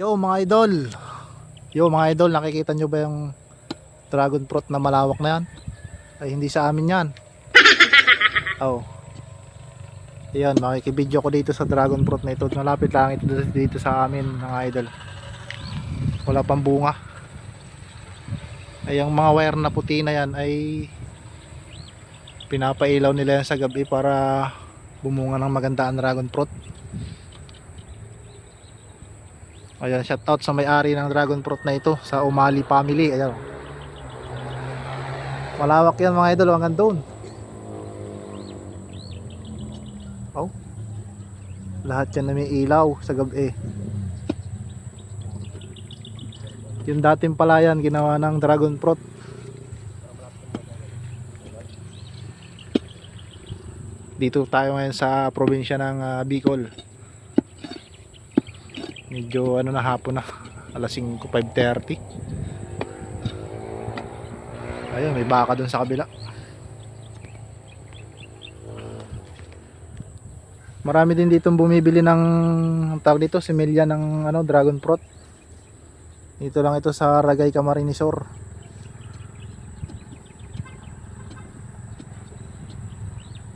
Yo mga idol. Yo mga idol, nakikita nyo ba yung dragon fruit na malawak na yan? Ay hindi sa amin yan. Oh. Ayan, makikibidyo ko dito sa dragon fruit na ito. Malapit lang ito dito sa amin mga idol. Wala pang bunga. Ay yung mga wire na puti na yan ay pinapailaw nila yan sa gabi para bumunga ng maganda ang dragon fruit. Ayan, shout out sa may-ari ng dragon fruit na ito sa Umali family. Ayan. Malawak yan mga idol hanggang doon. Oh. Lahat yan na may ilaw sa gabi. Yung dating palayan ginawa ng dragon fruit. Dito tayo ngayon sa probinsya ng ah, Bicol medyo ano na hapon na. Alas 5.5.30 ayun may baka dun sa kabila. Marami din dito bumibili ng tawag dito similya ng ano dragon fruit. Dito lang ito sa Ragay Camarinesor.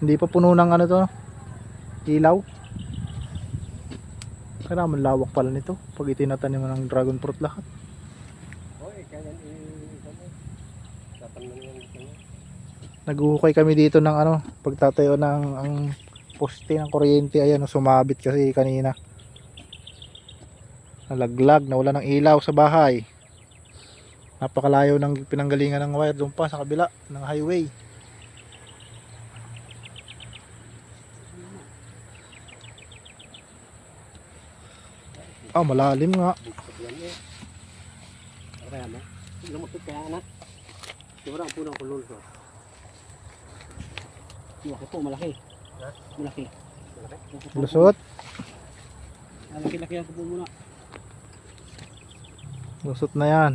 Hindi pa puno ng ano to ilaw kaya naman lawak pala nito pag itinatanim mo ng dragon fruit lahat. Oy, kaya. Naguhukay kami dito ng ano, pagtatayo ng ang poste ng kuryente ayan sumabit kasi kanina. Nalaglag, nawala ng ilaw sa bahay. Napakalayo ng pinanggalingan ng wire doon pa sa kabila ng highway. Ah, malalim nga. Bukod yan. Kaya na. Lumakit kaya anak. Siguro ang kulol ko. Malaki po, malaki. Malaki. Malaki. Lusot. Malaki-laki po muna. Lusot na yan.